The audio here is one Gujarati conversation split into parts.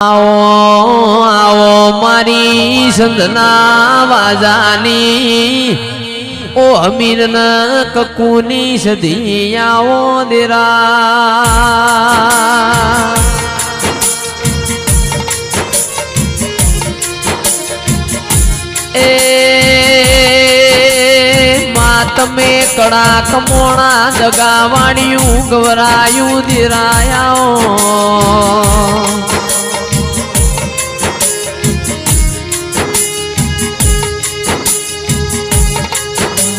આવો આવો, મારી સંધના વાજાની. ઓ અમીર કકુની સધી આવો દેરા. એ માં તમે કડા કમોણા જગાવાણિયું ગવરાયું દિરાયા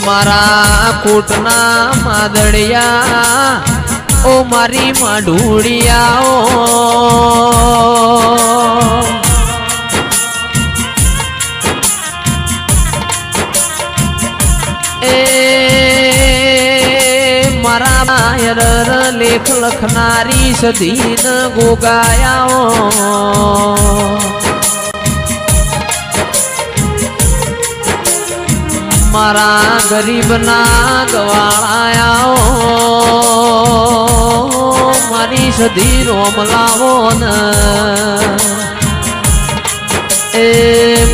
મારા કોટના માદળિયા ઓ મારી માઢુડિયા એ મારા લેખ લખનારી સધીન ગોગાયા મારા ગરીબના ગવાળાયા મારી સધી રોમ લાવો એ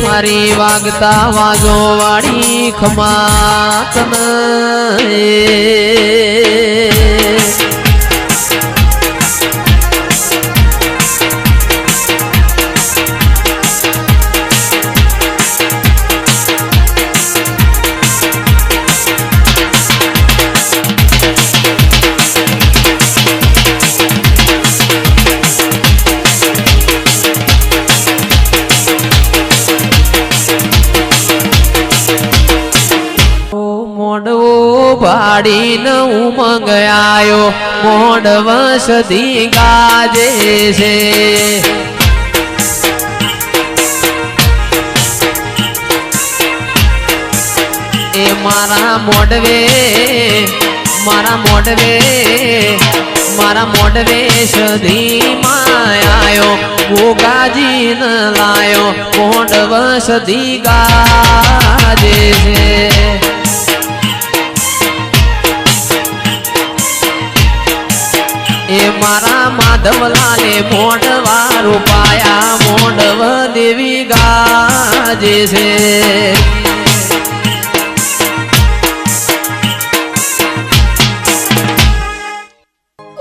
મારી વાગતા વાજો વાળી ખમાતન એ ભાડીને ઉમંગ આયો મોડ સદી ગાજે છે. એ મારા મોડવે મારા મોડવે મારા મોડવે સદી માયો ગોગાજી ન લાયો મોડ સદી ગાજે છે. મારા માધવલાલે મોઢવા રૂપાયા મોઢવ દેવી ગાજે છે.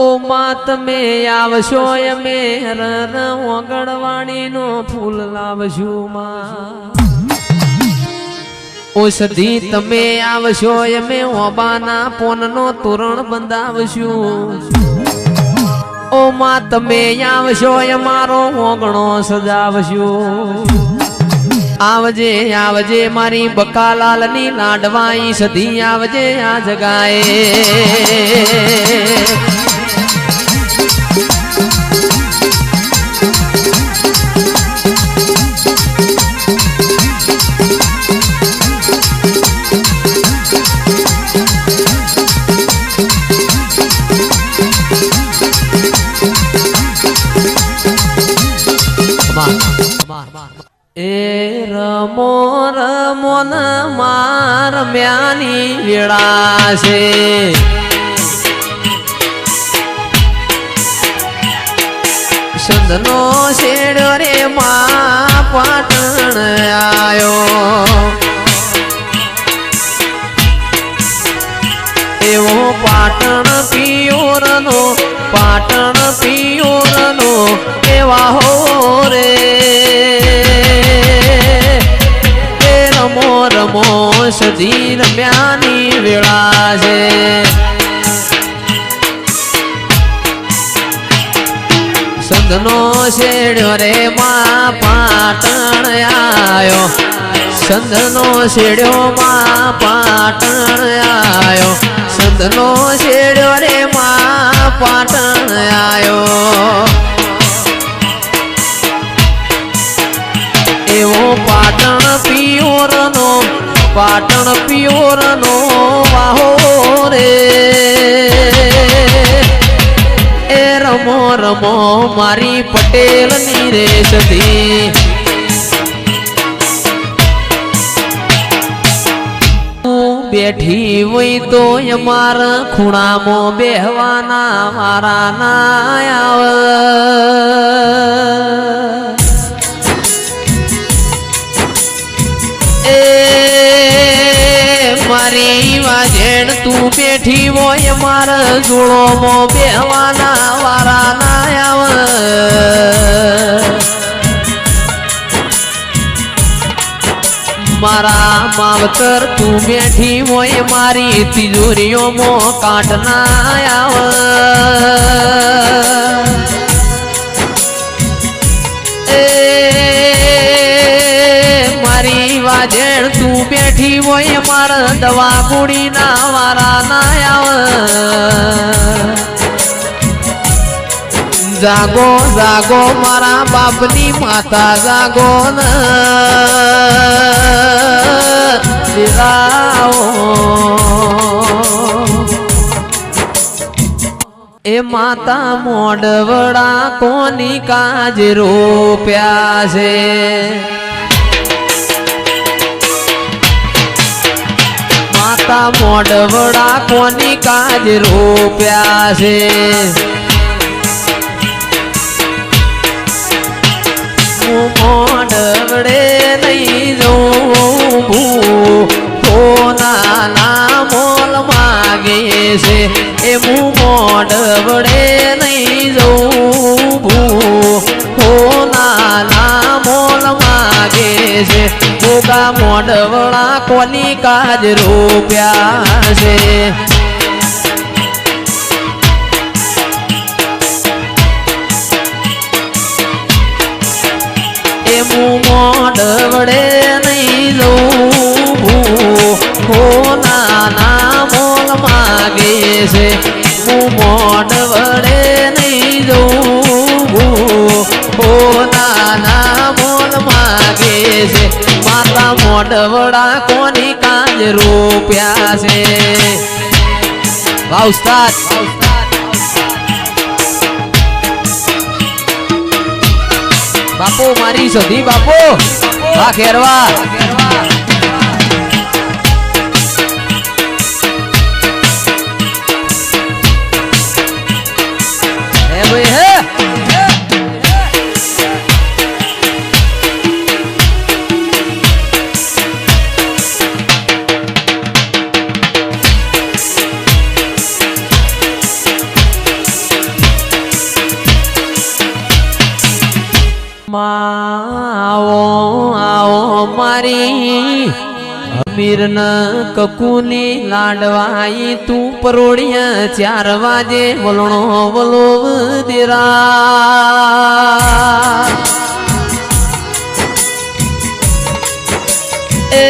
ઓ માં તમે આવશો અમે રર ઓગળવાણીનો ફૂલ લાવશું માં. ઓ સધી તમે આવશો અમે ઓબાના પોનનો તોરણ બંધાવશું. ઓ માં તમે આવશો અમારો ઓગણો સજાવશો. આવજે આવજે મારી બકાલાલની લાડવાઈ સધી, આવજે આ જગાએ. એ રમો રમો ન માર મ્યાની વેળા છે. સંદનો શેડો રે મા પાટણ આયો. રમો સધી રમ્યાની વેળા છે. સંતનો શેડ્યો રે માં પાટણ આયો. સંતનો શેડ્યો માં પાટણ આયો. સંતનો શેડ્યો રે માં પાટણ પિયોરનો વાહો રે. એ રમો રમો, મારી પટેલની રે સધી બેઠી હોય તો અમારા ખૂણામાં બેહવાના મારા ના આવે. મારી વાજેણ તું બેઠી હોય, મારા જોડો બેવાના વારા ના આવ. મારા માવતર તું બેઠી હોય, મારી તિજોરીઓમાં કાંટ ના આવે. દવા ગુડી ના વારા ના આવ. જાગો જાગો મારા બાપની માતા, જાગો એ માતા મોડવડા કોની કાજ રોપ્યા છે માતા મોડવડા કોની કાજ રોપ્યા છે? હું મોડવડે નહીં જોઉં કોના ના મોલ માગે છે. એ હું કાજ રોપ્યા છે. એ હું મોડવડે નહીં લઉં. હો નાના મોલ માગે છે. હું મોડવડે નહીં લઉં. હો નાના મોલ માગે છે. માતા મોડવડા કોની કાજ રોપ્યા છે વાહ ઉસ્તાદ બાપુ મારી સધી બાપુ વાહ ખેરવા અમીર ન કકુની લાડવાઈ તું પરોડિયા ચાર વાજે વલણો વલો દેરા. એ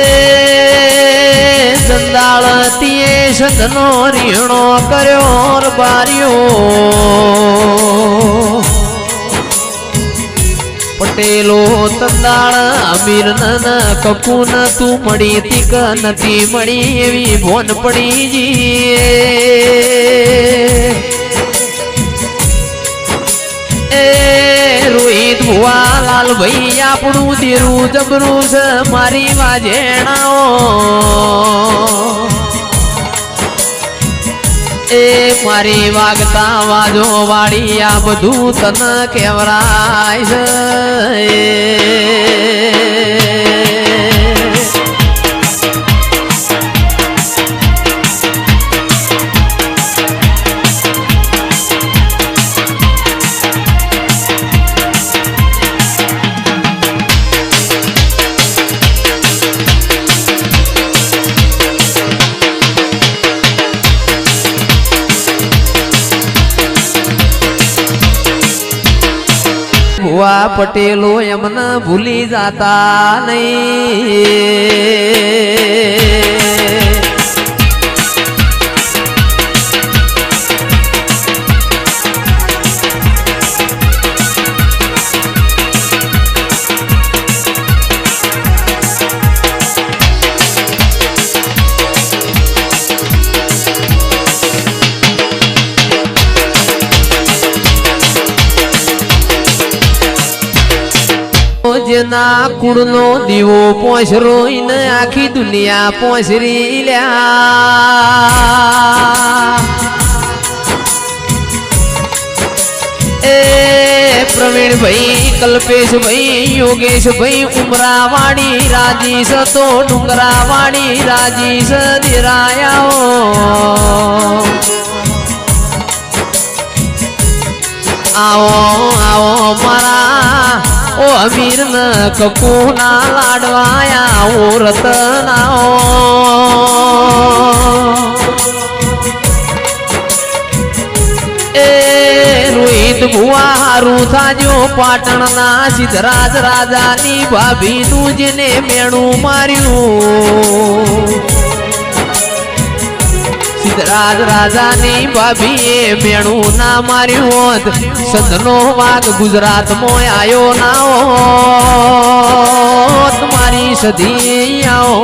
સંદાળ તીએ સદનો રીણો કર્યો બાર્યો પટેલો તંદાળ અમીર નન, કકુન, તું મળી તીક નથી મળી એવી ભોન પડી જઈએ એ રોહિત ભુવા લાલ ભાઈ, આપણું ધીરું જબરું છે, મારી વાજેણાઓ. એ મારી વાગતા વાજો વાળી આ બધું તન કેવરાય છે. ભુવા પટેલો એમને ભૂલી જાતા નહીં. જેના કુળનો દીવો પોસરો ને આખી દુનિયા પોસરી લ્યા. એ પ્રવીણભાઈ, કલ્પેશભાઈ, યોગેશભાઈ ઉમરાવાડી રાજી તો ડુંગરાવાડી રાજી સદિરાયાઓ આવો આવો, મારા ઓ અમીર ન કકુના લાડવાયા ઓ રતનાઓ એ રોહિત ભુવા હારું થાજો, પાટણના સિદ્ધરાજ રાજાની ભાભીનું જેને મેણું માર્યું. સિદ્ધરાજ રાજાની ભાભીએ મેણું ના માર્યું હોત. સંતનો વાઘ મોય આયો ના હોત. મારી સધી આવો